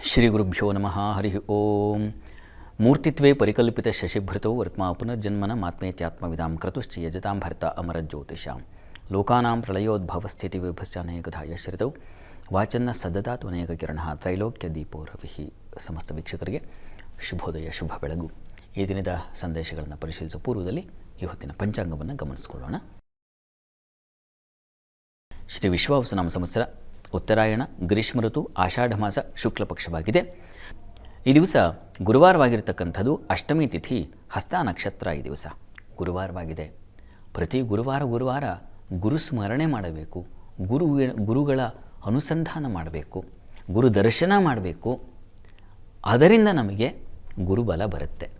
ಶ್ರೀ ಗುರುಭ್ಯೋ ನಮಃ ಹರಿ ಓಂ ಮೂರ್ತಿತ್ವೇ ಪರಿಕಲ್ಪಿತ ಶಶಿಭೃತೋ ವರ್ತ್ಮಾ ಪುನರ್ಜನ್ಮನ ಮಾತ್ಮೇತ್ಯಾತ್ಮವಿದಾಂ ಕ್ರತುಶ್ಚ ಯಜತಾಂ ಭರ್ತ ಅಮರ ಜ್ಯೋತಿಷಾಂ ಲೋಕಾನಾಂ ಪ್ರಳಯೋದ್ಭವ ಸ್ಥಿತಿ ವಿಭಶ್ಚಾನೇಕಧಾಯ ಶ್ರಿತೌ ವಾಚನ್ನ ಸದದಾತು ಅನೇಕ ಕಿರಣ ತ್ರೈಲೋಕ್ಯ ದೀಪೋ ರವಿ ಸಮಸ್ತ ವೀಕ್ಷಕರಿಗೆ ಶುಭೋದಯ, ಶುಭ ಬೆಳಗು। ಈ ದಿನದ ಸಂದೇಶಗಳನ್ನು ಪರಿಶೀಲಿಸುವ ಪೂರ್ವದಲ್ಲಿ ಇವತ್ತಿನ ಪಂಚಾಂಗವನ್ನು ಗಮನಿಸಿಕೊಳ್ಳೋಣ. ಶ್ರೀ ವಿಶ್ವಾವಸನಾಮ ಸಂವತ್ಸರ ಉತ್ತರಾಯಣ, ಗ್ರೀಷ್ಮ ಋತು, ಆಷಾಢ ಮಾಸ ಶುಕ್ಲ ಪಕ್ಷವಾಗಿದೆ ಈ ದಿವಸ ಗುರುವಾರವಾಗಿರ್ತಕ್ಕಂಥದ್ದು ಅಷ್ಟಮಿ ತಿಥಿ ಹಸ್ತ ನಕ್ಷತ್ರ ಈ ದಿವಸ. ಗುರುವಾರವಾಗಿದೆ. ಪ್ರತಿ ಗುರುವಾರ ಗುರುವಾರ ಗುರು ಸ್ಮರಣೆ ಮಾಡಬೇಕು. ಗುರು ಗುರುಗಳ ಅನುಸಂಧಾನ ಮಾಡಬೇಕು. ಗುರು ದರ್ಶನ ಮಾಡಬೇಕು. ಅದರಿಂದ ನಮಗೆ ಗುರುಬಲ ಬರುತ್ತೆ.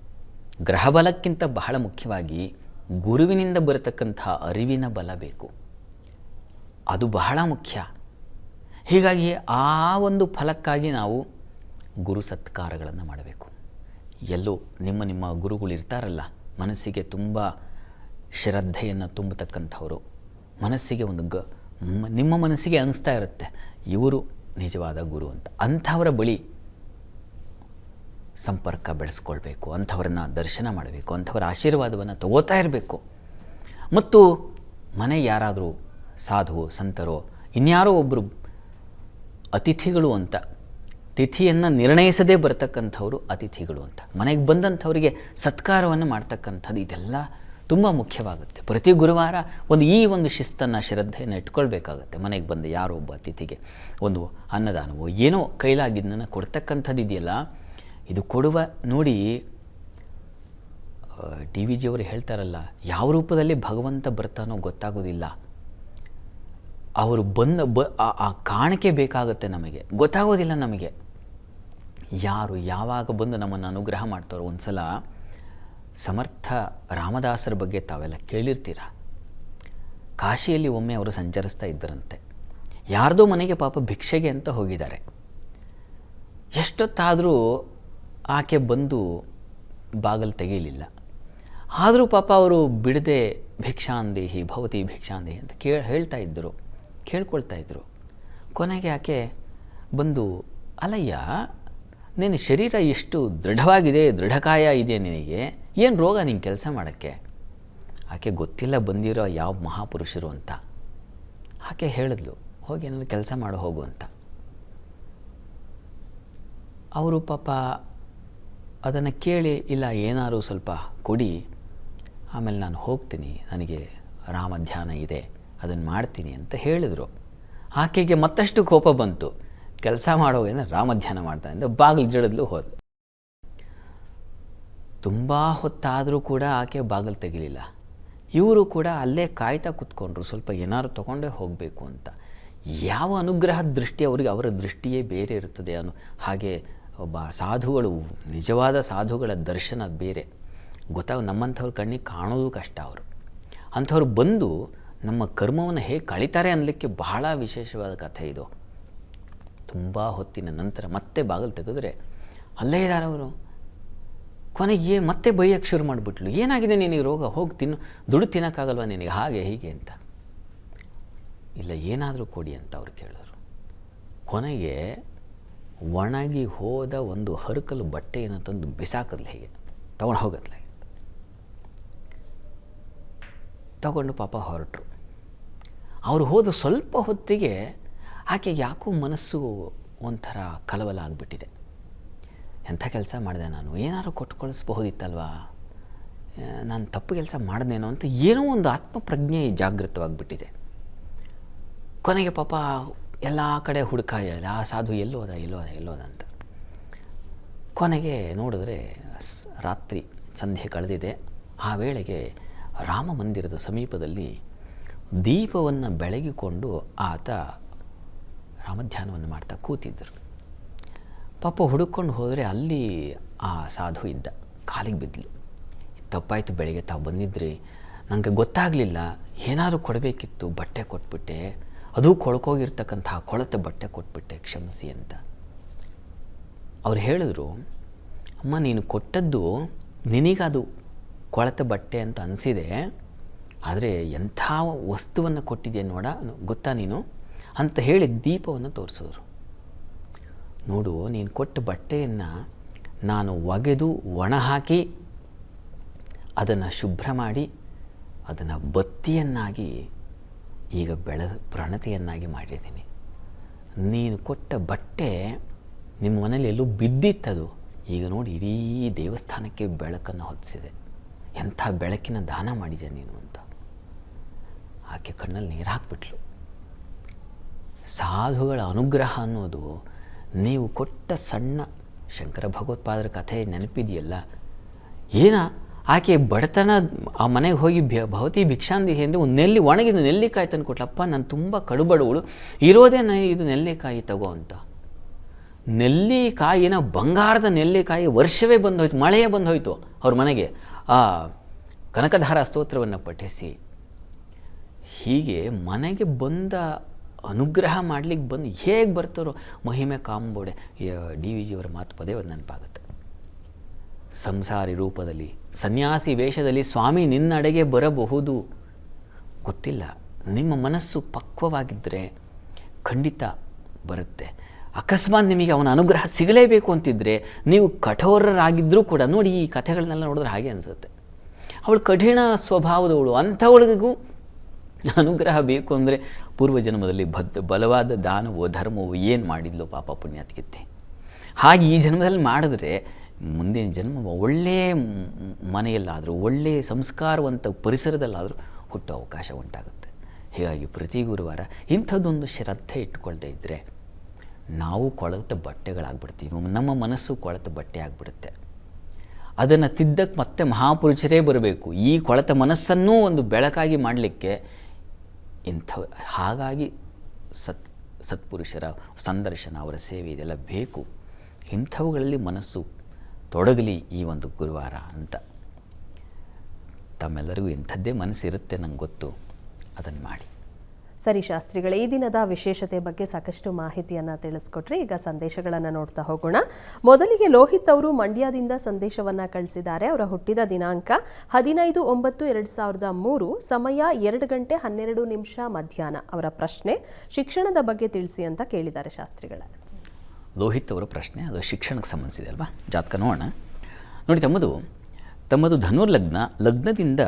ಗ್ರಹಬಲಕ್ಕಿಂತ ಬಹಳ ಮುಖ್ಯವಾಗಿ ಗುರುವಿನಿಂದ ಬರತಕ್ಕಂಥ ಅರಿವಿನ ಬಲ ಬೇಕು. ಅದು ಬಹಳ ಮುಖ್ಯ. ಹೀಗಾಗಿ ಆ ಒಂದು ಫಲಕ್ಕಾಗಿ ನಾವು ಗುರು ಸತ್ಕಾರಗಳನ್ನು ಮಾಡಬೇಕು. ಎಲ್ಲೋ ನಿಮ್ಮ ನಿಮ್ಮ ಗುರುಗಳು ಇರ್ತಾರಲ್ಲ, ಮನಸ್ಸಿಗೆ ತುಂಬ ಶ್ರದ್ಧೆಯನ್ನು ತುಂಬತಕ್ಕಂಥವರು. ಮನಸ್ಸಿಗೆ ಒಂದು ಗ ನಿಮ್ಮ ಮನಸ್ಸಿಗೆ ಅನಿಸ್ತಾ ಇರುತ್ತೆ, ಇವರು ನಿಜವಾದ ಗುರು ಅಂತ. ಅಂಥವರ ಬಳಿ ಸಂಪರ್ಕ ಬೆಳೆಸ್ಕೊಳ್ಬೇಕು, ಅಂಥವ್ರನ್ನ ದರ್ಶನ ಮಾಡಬೇಕು, ಅಂಥವರ ಆಶೀರ್ವಾದವನ್ನು ತಗೋತಾ ಇರಬೇಕು. ಮತ್ತು ಮನೆ ಯಾರಾದರೂ ಸಾಧು ಸಂತರೋ, ಇನ್ಯಾರೋ ಒಬ್ಬರು ಅತಿಥಿಗಳು ಅಂತ. ತಿಥಿಯನ್ನು ನಿರ್ಣಯಿಸದೇ ಬರತಕ್ಕಂಥವರು ಅತಿಥಿಗಳು ಅಂತ. ಮನೆಗೆ ಬಂದಂಥವರಿಗೆ ಸತ್ಕಾರವನ್ನು ಮಾಡ್ತಕ್ಕಂಥದ್ದು ಇದೆಲ್ಲ ತುಂಬ ಮುಖ್ಯವಾಗುತ್ತೆ. ಪ್ರತಿ ಗುರುವಾರ ಒಂದು ಈ ಒಂದು ಶಿಸ್ತನ್ನು, ಶ್ರದ್ಧೆಯನ್ನು ಇಟ್ಕೊಳ್ಬೇಕಾಗತ್ತೆ. ಮನೆಗೆ ಬಂದ ಯಾರೋ ಒಬ್ಬ ಅತಿಥಿಗೆ ಒಂದು ಅನ್ನದಾನವೋ, ಏನೋ ಕೈಲಾಗಿದ್ದನ್ನು ಕೊಡ್ತಕ್ಕಂಥದ್ದು ಇದೆಯಲ್ಲ, ಇದು ಕೊಡುವ ನೋಡಿ ಡಿ ವಿ ಜಿಯವರು ಹೇಳ್ತಾರಲ್ಲ, ಯಾವ ರೂಪದಲ್ಲಿ ಭಗವಂತ ಬರ್ತಾನೋ ಗೊತ್ತಾಗೋದಿಲ್ಲ. ಅವರು ಬಂದ ಬ ಆ- ಕಾಣಿಕೆ ಬೇಕಾಗುತ್ತೆ ನಮಗೆ. ಗೊತ್ತಾಗೋದಿಲ್ಲ ನಮಗೆ. ಯಾರು ಯಾವಾಗ ಬಂದು ನಮ್ಮನ್ನು ಅನುಗ್ರಹ ಮಾಡ್ತಾರೋ ಒಂದು ಸಲ ಸಮರ್ಥ ರಾಮದಾಸರ ಬಗ್ಗೆ ತಾವೆಲ್ಲ ಕೇಳಿರ್ತೀರ? ಕಾಶಿಯಲ್ಲಿ ಒಮ್ಮೆ ಅವರು ಸಂಚರಿಸ್ತಾ ಇದ್ದರಂತೆ. ಯಾರ್ದೋ ಮನೆಗೆ ಪಾಪ ಭಿಕ್ಷೆಗೆ ಅಂತ ಹೋಗಿದ್ದಾರೆ. ಎಷ್ಟೊತ್ತಾದರೂ ಆಕೆ ಬಂದು ಬಾಗಿಲು ತೆಗೀಲಿಲ್ಲ. ಆದರೂ ಪಾಪ ಅವರು ಬಿಡದೆ ಭಿಕ್ಷಾಂದೇಹಿ, ಭವತಿ ಭಿಕ್ಷಾಂದೇಹಿ ಅಂತ ಕೇಳಿ ಹೇಳ್ತಾ ಇದ್ದರು. ಕೇಳ್ಕೊಳ್ತಾ ಇದ್ದರು ಕೊನೆಗೆ ಆಕೆ ಬಂದು, ಅಲಯ್ಯ, ನಿನ್ನ ಶರೀರ ಎಷ್ಟು ದೃಢವಾಗಿದೆ, ದೃಢಕಾಯ ಇದೆ ನಿನಗೆ? ಏನು ರೋಗ ನಿಂಗೆ ಕೆಲಸ ಮಾಡೋಕ್ಕೆ? ಆಕೆ ಗೊತ್ತಿಲ್ಲ ಬಂದಿರೋ ಯಾವ ಮಹಾಪುರುಷರು ಅಂತ. ಆಕೆ ಹೇಳಿದ್ಲು, ಹೋಗಿ ಏನಾದ್ರು ಕೆಲಸ ಮಾಡೋ, ಹೋಗು ಅಂತ. ಅವರು ಪಾಪ ಅದನ್ನು ಕೇಳಿ, ಇಲ್ಲ, ಏನಾದ್ರು ಸ್ವಲ್ಪ ಕೊಡಿ, ಆಮೇಲೆ ನಾನು ಹೋಗ್ತೀನಿ, ನನಗೆ ರಾಮ ಧ್ಯಾನ ಇದೆ. ಅದನ್ನು ಮಾಡ್ತೀನಿ ಅಂತ ಹೇಳಿದರು. ಆಕೆಗೆ ಮತ್ತಷ್ಟು ಕೋಪ ಬಂತು. ಕೆಲಸ ಮಾಡೋ ಏನೋ ರಾಮ ಧ್ಯಾನ ಮಾಡ್ತಾನೆ ಅಂತ ಬಾಗಿಲು ಜಡದ್ಲು ಹೋದ ತುಂಬ ಹೊತ್ತಾದರೂ ಕೂಡ ಆಕೆ ಬಾಗಿಲು ತೆಗಿಲಿಲ್ಲ. ಇವರು ಕೂಡ ಅಲ್ಲೇ ಕಾಯ್ತಾ ಕೂತ್ಕೊಂಡ್ರು, ಸ್ವಲ್ಪ ಏನಾದ್ರು ತೊಗೊಂಡೇ ಹೋಗಬೇಕು ಅಂತ. ಯಾವ ಅನುಗ್ರಹ ದೃಷ್ಟಿ ಅವರಿಗೆ, ಅವರ ದೃಷ್ಟಿಯೇ ಬೇರೆ ಇರುತ್ತದೆ ಅನು ಹಾಗೆ ಒಬ್ಬ ಸಾಧುಗಳು, ನಿಜವಾದ ಸಾಧುಗಳ ದರ್ಶನ ಬೇರೆ. ಗೊತ್ತಾಗ ನಮ್ಮಂಥವ್ರ ಕಣ್ಣಿಗೆ ಕಾಣೋದು ಕಷ್ಟ ಅವರು. ಅಂಥವ್ರು ಬಂದು ನಮ್ಮ ಕರ್ಮವನ್ನು ಹೇಗೆ ಕಳೀತಾರೆ ಅನ್ನಲಿಕ್ಕೆ ಬಹಳ ವಿಶೇಷವಾದ ಕಥೆ ಇದು. ತುಂಬ ಹೊತ್ತಿನ ನಂತರ ಮತ್ತೆ ಬಾಗಿಲು ತೆಗೆದ್ರೆ ಅಲ್ಲೇ ಇದ್ದಾರೆ ಅವರು. ಕೊನೆಗೆ ಮತ್ತೆ ಬೈಯಕ್ಕೆ ಶುರು ಮಾಡಿಬಿಟ್ಲು. ಏನಾಗಿದೆ ನಿನಗೆ ರೋಗ? ಹೋಗಿ ತಿನ್ನು, ದುಡ್ಡು ತಿನ್ನೋಕ್ಕಾಗಲ್ವ ನಿನಗೆ? ಹಾಗೆ ಹೀಗೆ ಅಂತ. ಇಲ್ಲ, ಏನಾದರೂ ಕೊಡಿ ಅಂತ ಅವ್ರು ಕೇಳಿದ್ರು. ಕೊನೆಗೆ ಒಣಗಿ ಹೋದ ಒಂದು ಹರಕಲು ಬಟ್ಟೆಯನ್ನು ತಂದು ಬಿಸಾಕದ್ಲು ಹೇಗೆ. ತೊಗೊಂಡು ಹೋಗತ್ಲೆ ತಗೊಂಡು ಪಾಪ ಹೊರಟರು. ಅವರು ಹೋದ ಸ್ವಲ್ಪ ಹೊತ್ತಿಗೆ ಆಕೆ ಯಾಕೋ ಮನಸ್ಸು ಒಂಥರ ಕಲವಲ ಆಗಿಬಿಟ್ಟಿದೆ. ಎಂಥ ಕೆಲಸ ಮಾಡಿದೆ ನಾನು? ಏನಾದ್ರು ಕೊಟ್ಟು ಕಳಿಸ್ಬಹುದಿತ್ತಲ್ವಾ ನಾನು ತಪ್ಪು ಕೆಲಸ ಮಾಡಿದೇನೋ ಅಂತ ಏನೋ ಒಂದು ಆತ್ಮಪ್ರಜ್ಞೆ ಜಾಗೃತವಾಗಿಬಿಟ್ಟಿದೆ. ಕೊನೆಗೆ ಪಾಪ ಎಲ್ಲ ಕಡೆ ಹುಡುಕ ಹೇಳಿದೆ ಆ ಸಾಧು ಎಲ್ಲೋದ ಎಲ್ಲೋದ ಎಲ್ಲೋದ ಅಂತ. ಕೊನೆಗೆ ನೋಡಿದ್ರೆ ರಾತ್ರಿ ಸಂಧ್ಯೆ ಕಳೆದಿದೆ. ಆ ವೇಳೆಗೆ ರಾಮ ಮಂದಿರದ ಸಮೀಪದಲ್ಲಿ ದೀಪವನ್ನು ಬೆಳಗಿಕೊಂಡು ಆತ ರಾಮಧ್ಯಾನವನ್ನು ಮಾಡ್ತಾ ಕೂತಿದ್ದರು. ಪಾಪ ಹುಡುಕೊಂಡು ಹೋದರೆ ಅಲ್ಲಿ ಆ ಸಾಧು ಇದ್ದ, ಕಾಲಿಗೆ ಬಿದ್ದಲು ತಪ್ಪಾಯಿತು ಬೆಳಗ್ಗೆ ತಾವು ಬಂದಿದ್ರಿ ನನಗೆ ಗೊತ್ತಾಗಲಿಲ್ಲ, ಏನಾದರೂ ಕೊಡಬೇಕಿತ್ತು, ಬಟ್ಟೆ ಕೊಟ್ಬಿಟ್ಟೆ. ಅದು ಕೊಳ್ಕೋಗಿರ್ತಕ್ಕಂಥ ಕೊಳತೆ ಬಟ್ಟೆ ಕೊಟ್ಬಿಟ್ಟೆ, ಕ್ಷಮಿಸಿ ಅಂತ. ಅವ್ರು ಹೇಳಿದ್ರು, ಅಮ್ಮ, ನೀನು ಕೊಟ್ಟದ್ದು ನಿನಗದು ಕೊಳತೆ ಬಟ್ಟೆ ಅಂತ ಅನಿಸಿದೆ, ಆದರೆ ಎಂಥ ವಸ್ತುವನ್ನು ಕೊಟ್ಟಿದೆ ನೋಡ, ಗೊತ್ತಾ ನೀನು? ಅಂತ ಹೇಳಿ ದೀಪವನ್ನು ತೋರಿಸಿದ್ರು. ನೋಡು, ನೀನು ಕೊಟ್ಟ ಬಟ್ಟೆಯನ್ನು ನಾನು ಒಗೆದು ಒಣ ಹಾಕಿ ಅದನ್ನು ಶುಭ್ರ ಮಾಡಿ ಅದನ್ನು ಬತ್ತಿಯನ್ನಾಗಿ ಈಗ ಬೆಳ, ಪ್ರಣತೆಯನ್ನಾಗಿ ಮಾಡಿದ್ದೀನಿ. ನೀನು ಕೊಟ್ಟ ಬಟ್ಟೆ ನಿಮ್ಮ ಮನೇಲಿ ಎಲ್ಲೂ ಬಿದ್ದಿತ್ತದು. ಈಗ ನೋಡಿ ಇಡೀ ದೇವಸ್ಥಾನಕ್ಕೆ ಬೆಳಕನ್ನು ಹೊತ್ತಿಸಿದೆ ಎಂಥ ಬೆಳಕಿನ ದಾನ ಮಾಡಿದೆ ನೀನು ಅಂತ. ಆಕೆ ಕಣ್ಣಲ್ಲಿ ನೀರು ಹಾಕ್ಬಿಟ್ಲು. ಸಾಧುಗಳ ಅನುಗ್ರಹ ಅನ್ನೋದು ನೀವು ಕೊಟ್ಟ ಸಣ್ಣ ಶಂಕರ ಭಗವತ್ಪಾದರ ಕಥೆ ನೆನಪಿದೆಯಲ್ಲ? ಏನ? ಆಕೆ ಬಡತನ ಆ ಮನೆಗೆ ಹೋಗಿ ಭವತಿ ಭಿಕ್ಷಾಂದಿ ಅಂದರೆ ಒಂದು ನೆಲ್ಲಿ ಒಣಗಿದ ನೆಲ್ಲಿಕಾಯಿ ತಂದು ಕೊಟ್ಲಪ್ಪ, ನಾನು ತುಂಬ ಕಡುಬಡವಳು, ಇರೋದೇ ನ ಇದು ನೆಲ್ಲಿಕಾಯಿ ತಗೋ ಅಂತ. ನೆಲ್ಲಿಕಾಯಿನ ಬಂಗಾರದ ನೆಲ್ಲಿಕಾಯಿ ವರ್ಷವೇ ಬಂದೋಯ್ತು, ಮಳೆಯೇ ಬಂದೋಯ್ತು ಅವ್ರ ಮನೆಗೆ. ಆ ಕನಕಧಾರ ಸ್ತೋತ್ರವನ್ನು ಪಠಿಸಿ. ಹೀಗೆ ಮನೆಗೆ ಬಂದ ಅನುಗ್ರಹ ಮಾಡಲಿಕ್ಕೆ ಬಂದು ಹೇಗೆ ಬರ್ತಾರೋ ಮಹಿಮೆ ಕಾಂಬೋಡೆ ಡಿ ವಿ ಜಿಯವರ ಮಾತು ಪದೇ ಒಂದು ನೆನಪಾಗುತ್ತೆ. ಸಂಸಾರಿ ರೂಪದಲ್ಲಿ, ಸನ್ಯಾಸಿ ವೇಷದಲ್ಲಿ ಸ್ವಾಮಿ ನಿನ್ನಡೆಗೆ ಬರಬಹುದು. ಗೊತ್ತಿಲ್ಲ, ನಿಮ್ಮ ಮನಸ್ಸು ಪಕ್ವವಾಗಿದ್ದರೆ ಖಂಡಿತ ಬರುತ್ತೆ. ಅಕಸ್ಮಾತ್ ನಿಮಗೆ ಅವನ ಅನುಗ್ರಹ ಸಿಗಲೇಬೇಕು ಅಂತಿದ್ದರೆ ನೀವು ಕಠೋರರಾಗಿದ್ದರೂ ಕೂಡ ನೋಡಿ ಈ ಕಥೆಗಳನ್ನೆಲ್ಲ ನೋಡಿದ್ರೆ ಹಾಗೆ ಅನಿಸುತ್ತೆ. ಅವಳು ಕಠಿಣ ಸ್ವಭಾವದವಳು, ಅಂಥವಳಿಗೂ ಅನುಗ್ರಹ ಬೇಕು ಅಂದರೆ ಪೂರ್ವಜನ್ಮದಲ್ಲಿ ಬದ್ಧ ಬಲವಾದ ದಾನವೋ, ಧರ್ಮವೋ ಏನು ಮಾಡಿದ್ಲು ಪಾಪ ಪುಣ್ಯಾತ್ಗಿತ್ತೆ ಹಾಗೆ ಈ ಜನ್ಮದಲ್ಲಿ ಮಾಡಿದ್ರೆ ಮುಂದಿನ ಜನ್ಮ ಒಳ್ಳೆಯ ಮನೆಯಲ್ಲಾದರೂ ಒಳ್ಳೆಯ ಸಂಸ್ಕಾರವಂತ ಪರಿಸರದಲ್ಲಾದರೂ ಹುಟ್ಟೋ ಅವಕಾಶ ಉಂಟಾಗುತ್ತೆ. ಹೀಗಾಗಿ ಪ್ರತಿ ಗುರುವಾರ ಇಂಥದ್ದೊಂದು ಶ್ರದ್ಧೆ ಇಟ್ಕೊಳ್ದೇ ಇದ್ದರೆ ನಾವು ಕೊಳತ ಬಟ್ಟೆಗಳಾಗ್ಬಿಡ್ತೀವಿ, ನಮ್ಮ ಮನಸ್ಸು ಕೊಳೆತ ಬಟ್ಟೆ ಆಗಿಬಿಡುತ್ತೆ. ಅದನ್ನು ತಿದ್ದಕ್ಕೆ ಮತ್ತೆ ಮಹಾಪುರುಷರೇ ಬರಬೇಕು. ಈ ಕೊಳೆತ ಮನಸ್ಸನ್ನೂ ಒಂದು ಬೆಳಕಾಗಿ ಮಾಡಲಿಕ್ಕೆ ಇಂಥ ಹಾಗಾಗಿ ಸತ್ ಸತ್ಪುರುಷರ ಸಂದರ್ಶನ, ಅವರ ಸೇವೆ ಇದೆಲ್ಲ ಬೇಕು. ಇಂಥವುಗಳಲ್ಲಿ ಮನಸ್ಸು ತೊಡಗಲಿ ಈ ಒಂದು ಗುರುವಾರ ಅಂತ. ತಮ್ಮೆಲ್ಲರಿಗೂ ಇಂಥದ್ದೇ ಮನಸ್ಸಿರುತ್ತೆ ನಂಗೆ ಗೊತ್ತು. ಅದನ್ನು ಮಾಡಿ. ಸರಿ ಶಾಸ್ತ್ರಿಗಳೇ, ಈ ದಿನದ ವಿಶೇಷತೆ ಬಗ್ಗೆ ಸಾಕಷ್ಟು ಮಾಹಿತಿಯನ್ನು ತಿಳಿಸ್ಕೊಟ್ರಿ. ಈಗ ಸಂದೇಶಗಳನ್ನು ನೋಡ್ತಾ ಹೋಗೋಣ. ಮೊದಲಿಗೆ ಲೋಹಿತ್ ಅವರು ಮಂಡ್ಯದಿಂದ ಸಂದೇಶವನ್ನು ಕಳಿಸಿದ್ದಾರೆ. ಅವರ ಹುಟ್ಟಿದ ದಿನಾಂಕ ಹದಿನೈದು ಒಂಬತ್ತು ಎರಡು ಸಾವಿರದ ಮೂರು, ಸಮಯ ಎರಡು ಗಂಟೆ ಹನ್ನೆರಡು ನಿಮಿಷ ಮಧ್ಯಾಹ್ನ. ಅವರ ಪ್ರಶ್ನೆ, ಶಿಕ್ಷಣದ ಬಗ್ಗೆ ತಿಳಿಸಿ ಅಂತ ಕೇಳಿದ್ದಾರೆ ಶಾಸ್ತ್ರಿಗಳ. ಲೋಹಿತ್ ಅವರ ಪ್ರಶ್ನೆ, ಅದು ಶಿಕ್ಷಣಕ್ಕೆ ಸಂಬಂಧಿಸಿದೆ ಅಲ್ವಾ? ಜಾತಕ ನೋಡೋಣ. ನೋಡಿ ತಮ್ಮದು ತಮ್ಮದು ಧನುರ್ಲಗ್ನ, ಲಗ್ನದಿಂದ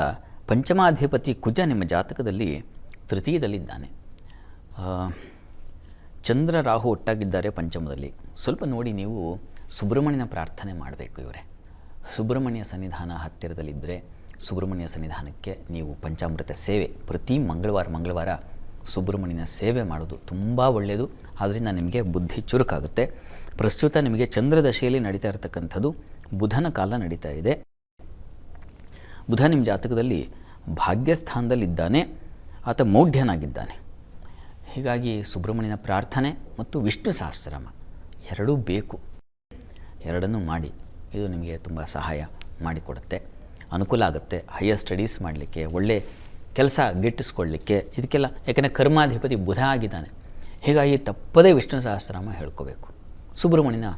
ಪಂಚಮಾಧಿಪತಿ ಕುಜ ನಿಮ್ಮ ಜಾತಕದಲ್ಲಿ ತೃತೀಯದಲ್ಲಿದ್ದಾನೆ. ಚಂದ್ರ ರಾಹು ಒಟ್ಟಾಗಿದ್ದಾರೆ ಪಂಚಮದಲ್ಲಿ. ಸ್ವಲ್ಪ ನೋಡಿ ನೀವು ಸುಬ್ರಹ್ಮಣ್ಯನ ಪ್ರಾರ್ಥನೆ ಮಾಡಬೇಕು ಇವರೇ. ಸುಬ್ರಹ್ಮಣ್ಯ ಸನ್ನಿಧಾನ ಹತ್ತಿರದಲ್ಲಿದ್ದರೆ ಸುಬ್ರಹ್ಮಣ್ಯ ಸನ್ನಿಧಾನಕ್ಕೆ ನೀವು ಪಂಚಾಮೃತ ಸೇವೆ ಪ್ರತಿ ಮಂಗಳವಾರ ಮಂಗಳವಾರ ಸುಬ್ರಹ್ಮಣ್ಯನ ಸೇವೆ ಮಾಡೋದು ತುಂಬ ಒಳ್ಳೆಯದು. ಆದ್ದರಿಂದ ನಿಮಗೆ ಬುದ್ಧಿ ಚುರುಕಾಗುತ್ತೆ. ಪ್ರಸ್ತುತ ನಿಮಗೆ ಚಂದ್ರದಶೆಯಲ್ಲಿ ನಡೀತಾ ಇರತಕ್ಕಂಥದ್ದು ಬುಧನ ಕಾಲ ನಡೀತಾ ಇದೆ. ಬುಧ ನಿಮ್ಮ ಜಾತಕದಲ್ಲಿ ಭಾಗ್ಯಸ್ಥಾನದಲ್ಲಿದ್ದಾನೆ. ಆತ ಮೌಢ್ಯನಾಗಿದ್ದಾನೆ ಹೀಗಾಗಿ ಸುಬ್ರಹ್ಮಣ್ಯನ ಪ್ರಾರ್ಥನೆ ಮತ್ತು ವಿಷ್ಣು ಸಹಸ್ರಮ ಎರಡೂ ಬೇಕು. ಎರಡನ್ನೂ ಮಾಡಿ, ಇದು ನಿಮಗೆ ತುಂಬ ಸಹಾಯ ಮಾಡಿಕೊಡುತ್ತೆ. ಅನುಕೂಲ ಆಗುತ್ತೆ ಹೈಯರ್ ಸ್ಟಡೀಸ್ ಮಾಡಲಿಕ್ಕೆ, ಒಳ್ಳೆ ಕೆಲಸ ಗಿಟ್ಟಿಸ್ಕೊಳ್ಳಿಕ್ಕೆ, ಇದಕ್ಕೆಲ್ಲ, ಯಾಕೆಂದರೆ ಕರ್ಮಾಧಿಪತಿ ಬುಧ ಆಗಿದ್ದಾನೆ. ಹೀಗಾಗಿ ತಪ್ಪದೇ ವಿಷ್ಣು ಸಹಸ್ರಮ ಹೇಳ್ಕೋಬೇಕು. ಸುಬ್ರಹ್ಮಣ್ಯನ